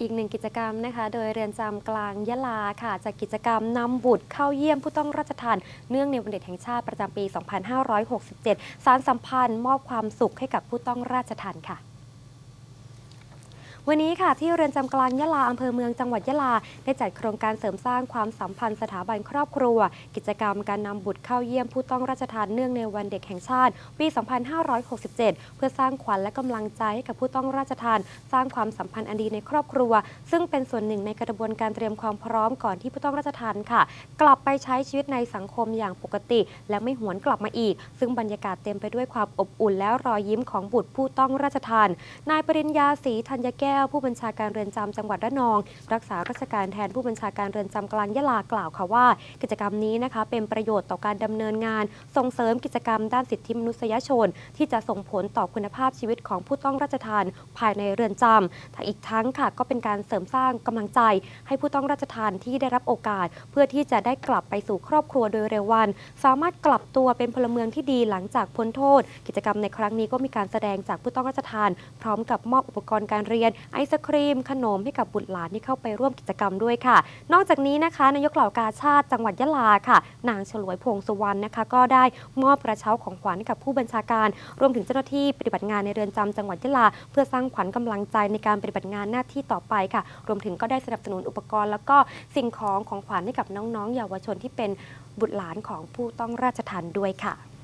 อีกหนึ่งกิจกรรมนะคะ โดยเรือนจำกลางยะลาค่ะจากกิจกรรมนำบุตรเข้าเยี่ยมผู้ต้องราชทานเนื่องในวันเด็กแห่งชาติประจำปี 2567 สารสัมพันธ์ มอบความสุขให้กับผู้ต้องราชทานค่ะ วันนี้ค่ะที่เรือนจำกลางยะลาอำเภอเมืองจังหวัดยะลา ได้จัดโครงการเสริมสร้างความสัมพันธ์สถาบันครอบครัว กิจกรรมการนำบุตรเข้าเยี่ยมผู้ต้องราชทานเนื่องในวันเด็กแห่งชาติ ปี 2567 เพื่อสร้างขวัญและกำลังใจให้กับผู้ต้องราชทาน สร้างความสัมพันธ์อันดีในครอบครัว ซึ่งเป็นส่วนหนึ่งในกระบวนการเตรียมความพร้อมก่อนที่ผู้ต้องราชทานค่ะ กลับไปใช้ชีวิตในสังคมอย่างปกติ และไม่หวนกลับมาอีก ซึ่งบรรยากาศเต็มไปด้วยความอบอุ่น และรอยยิ้มของบุตรผู้ต้องราชทานนายปริญญาศรีธัญแก้วผู้บัญชาการเรือนจำจังหวัดระนอง รักษาราชการแทนผู้บัญชาการเรือนจำกลางยะลากล่าวค่ะว่า กิจกรรมนี้นะคะเป็นประโยชน์ต่อการดำเนินงาน ส่งเสริมกิจกรรมด้านสิทธิมนุษยชน ที่จะส่งผลต่อคุณภาพชีวิตของผู้ต้องราชทานภายในเรือนจำทั้งอีกทั้งค่ะก็เป็นการเสริมสร้างกำลังใจ ให้ผู้ต้องราชทานที่ได้รับโอกาส เพื่อที่จะได้กลับไปสู่ครอบครัวโดยเร็ววัน สามารถกลับตัวเป็นพลเมืองที่ดีหลังจากพ้นโทษ กิจกรรมในครั้งนี้ก็มีการแสดงจากผู้ต้องราชทาน พร้อมกับมอบอุปกรณ์การเรียนไอศครีม ขนมให้กับบุตรหลานที่เข้าไปร่วมกิจกรรมด้วยค่ะ นอกจากนี้นะคะนายกเหล่ากาชาติจังหวัดยะลาค่ะ นางฉลวยพงสุวรรณนะคะ ก็ได้มอบกระเช้าของขวัญให้กับผู้บัญชาการ รวมถึงเจ้าหน้าที่ปฏิบัติงานในเรือนจำจังหวัดยะลา เพื่อสร้างขวัญกำลังใจในการปฏิบัติงานหน้าที่ต่อไปค่ะ รวมถึงก็ได้สนับสนุนอุปกรณ์ แล้วก็สิ่งของของขวัญให้กับน้องๆเยาวชนที่เป็นบุตรหลานของผู้ต้องราชทันด้วยค่ะ